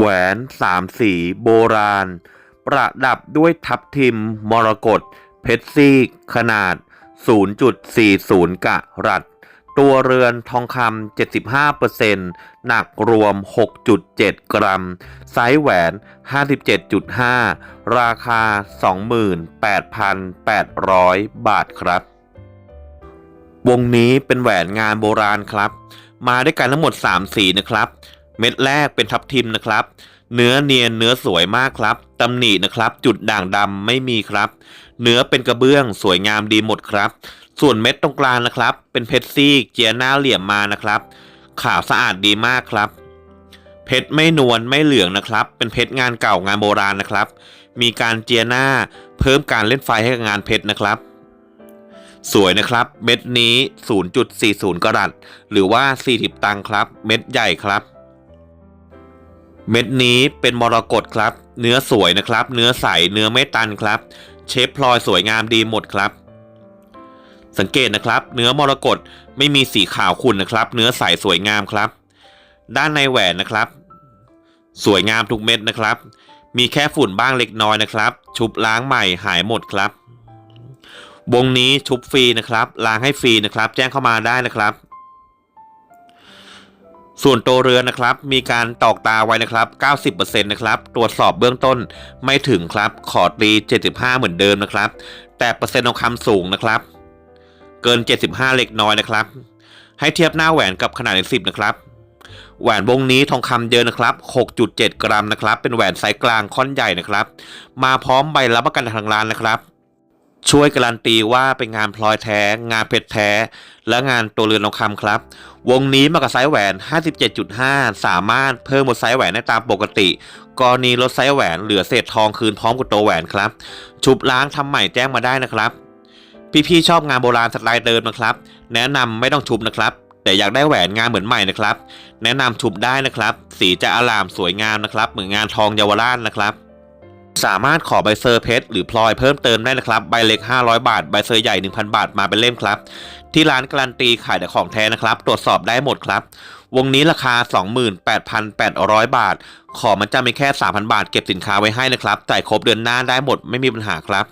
แหวนสามสีโบราณ ประดับด้วยทับทิมมรกตเพชรซีกขนาด 0.40 กะรัตตัวเรือนทองคำ 75%หนักรวม 6.7 กรัม ไซส์แหวน 57.5 ราคา 28,800 บาทครับ วงนี้เป็นแหวนงานโบราณครับ มาด้วยกันทั้งหมด 3 สีนะครับ เม็ดแรกเป็นทับทิมนะครับ เนื้อเนียนเนื้อสวยมากครับตำหนินะครับ จุดด่างดำไม่มีครับ เนื้อเป็นกระเบื้องสวยงามดีหมดครับ ส่วนเม็ดตรงกลางนะครับ เป็นเพชรซีกเจียหน้าเหลี่ยมมานะครับ ขาวสะอาดดีมากครับ เพชรไม่นวลไม่เหลืองนะครับ เป็นเพชรงานเก่างานโบราณนะครับ มีการเจียหน้า เพิ่มการเล่นไฟให้กับงานเพชรนะครับสวยนะครับ เม็ดนี้ 0.40 กรัตหรือว่า 40 ตังค์ครับ เม็ดใหญ่ครับ เม็ดนี้เป็นมรกตครับ เนื้อสวยนะครับ เนื้อใส เนื้อไม่ตันครับ เชฟพลอยสวยงามดีหมดครับ สังเกตนะครับ เนื้อมรกตไม่มีสีขาวขุ่นนะครับ เนื้อใสสวยงามครับ ด้านในแหวนนะครับ สวยงามทุกเม็ดนะครับ มีแค่ฝุ่นบ้างเล็กน้อยนะครับ ชุบล้างใหม่หายหมดครับ วงนี้ชุบฟรีนะครับ ล้างให้ฟรีนะครับ แจ้งเข้ามาได้นะครับ ส่วนตัวเรือนะครับ มีการตอกตาไว้นะครับ 90%นะครับ ตรวจสอบเบื้องต้นไม่ถึงครับ ขอตี 75 เหมือนเดิมนะครับ แต่เปอร์เซ็นต์ทองคำสูงนะครับ เกิน 75 เล็กน้อยนะครับ ให้เทียบหน้าแหวนกับขนาด10 นะครับ แหวนวงนี้ทองคำเยอะนะครับ 6.7 กรัมนะครับ เป็นแหวนไซส์กลางค่อนใหญ่นะครับ มาพร้อมใบรับประกันทางร้านนะครับ ช่วยการันตีว่าเป็นงานพลอยแท้ งานเพชรแท้ และงานตัวเรือนทองคำครับ วงนี้มากับไซส์แหวน 57.5 สามารถเพิ่มบนไซส์แหวนได้ตามปกติ กรณีลดไซส์แหวนเหลือเศษทองคืนพร้อมกับตัวแหวนครับ ชุบล้างทำใหม่แจ้งมาได้นะครับ พี่ๆชอบงานโบราณสไตล์เดิมนะครับ แนะนำไม่ต้องชุบนะครับ แต่อยากได้แหวนงานเหมือนใหม่นะครับ แนะนำชุบได้นะครับ สีจะอลามสวยงามนะครับ เหมือนงานทองเยาวราชนะครับ สามารถขอใบเซอร์เพชรหรือพลอยเพิ่มเติมได้นะครับ ใบเล็ก 500 บาท ใบเซอร์ใหญ่ 1,000 บาทมาเป็นเล่มครับ ที่ร้านการันตีขายแต่ของแท้นะครับ ตรวจสอบได้หมดครับ วงนี้ราคา 28,800 บาท ขอมันจะมีแค่ 3,000 บาทเก็บสินค้าไว้ให้นะครับจ่ายครบเดือนหน้าได้หมดไม่มีปัญหาครับ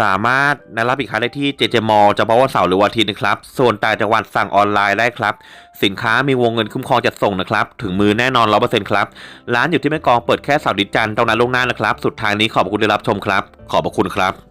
สามารถนัดรับอีกครั้งได้ที่เจเจมอลจะบอกว่าเสาร์หรือวันอาทิตย์นะครับ ส่วนต่างจังหวัดสั่งออนไลน์ได้ครับ สินค้ามีวงเงินคุ้มครองจัดส่งนะครับ ถึงมือแน่นอนร้อเปอร์เซ็นต์ครับ ร้านอยู่ที่แม่กองเปิดแค่เสาร์อาทิตย์จันทร์ตรงนั้นลวงหน้านะครับ สุดท้ายนี้ขอบคุณที่รับชมครับ ขอบพระคุณครับ